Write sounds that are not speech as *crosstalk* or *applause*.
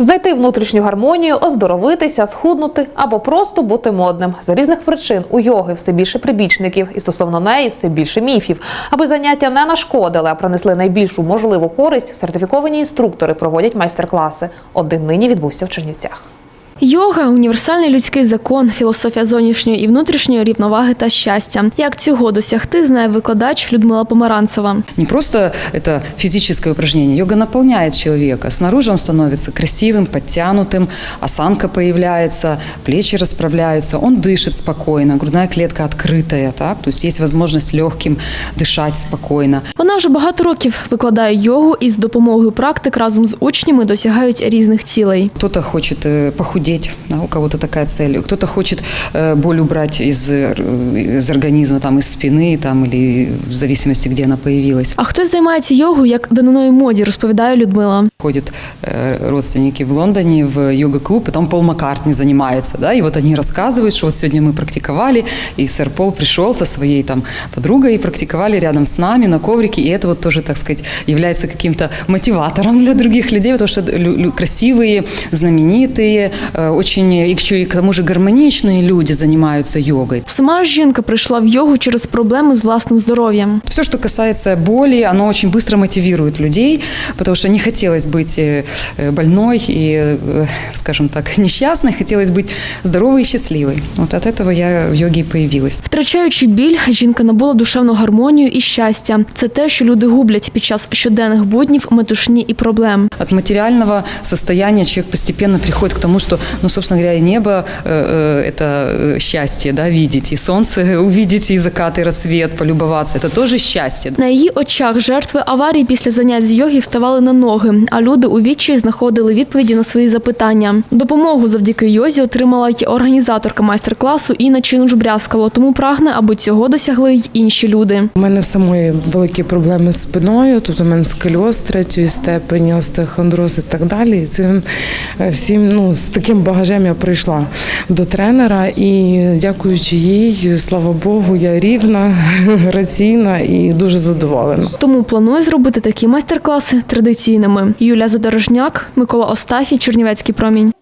Знайти внутрішню гармонію, оздоровитися, схуднути або просто бути модним. За різних причин у йоги все більше прибічників, і стосовно неї все більше міфів. Аби заняття не нашкодили, а принесли найбільшу можливу користь, сертифіковані інструктори проводять майстер-класи. Один нині відбувся в Чернівцях. Йога універсальний людський закон, філософія зовнішньої і внутрішньої рівноваги та щастя. Як цього досягти, знає викладач Людмила Помаранцева. Не просто это физическое упражнение. Йога наполняет человека. Снаружи он становится красивым, подтянутым, осанка появляется, плечи расправляются, он дышит спокойно, грудная клетка открытая, так? то есть есть возможность легким дышать спокойно. Вона вже багато років викладає йогу і з допомогою практик разом з учнями досягають різних цілей. Кто-то хочет э, похудеть, да, у кого-то такая цель, кто-то хочет э, боль убрать из, э, из организма, там, из спины там, или в зависимости, где она появилась. А хтось займається йогою як даниною моді, розповідає Людмила. Ходят э, родственники в Лондоне в йога-клуб, и там Пол Маккартни занимается, да, и вот они рассказывают, что вот сегодня мы практиковали, и сэр Пол пришел со своей там подругой и практиковали рядом с нами на коврике, и это вот тоже, так сказать, является каким-то мотиватором для других людей, потому что лю- лю- красивые, знаменитые, э, очень, и к чё- и к тому же гармоничные люди занимаются йогой. Сама ж жінка прийшла в йогу через проблеми з власним здоров'ям. Все, что касается боли, оно очень быстро мотивирует людей, потому что не хотелось быть э, э, больной и, э, скажем так, несчастной, *laughs* хотелось быть здоровой и счастливой. Вот от этого я в йоге и появилась. Втрачаючи біль, жінка набула душевну гармонію і щастя. Це те, що люди гублять під час щоденних буднів, метушні і проблем. От материального состояния человек постепенно приходит к тому, что, ну, собственно говоря, и небо э, э, это э, счастье, да, видеть, и солнце *laughs* увидеть, и закат, и рассвет, полюбоваться. Это тоже счастье. На її очах жертви аварії після занять з йоги вставали на ноги, а люди у відчаї знаходили відповіді на свої запитання. Допомогу завдяки йозі отримала й організаторка майстер-класу Інна Чинуш-Брязкало, тому прагне, аби цього досягли й інші люди. У мене самої великі проблеми з спиною, тобто у мене сколіоз третьої степені, остеохондроз і так далі. Це е, всім ну з таким багажем я прийшла до тренера, і дякуючи їй, слава Богу, я рівна, *laughs* граційна і дуже задоволена. Тому планує зробити такі майстер-класи традиційними. Юлія Задорожняк, Микола Остафій, Чернівецький промінь.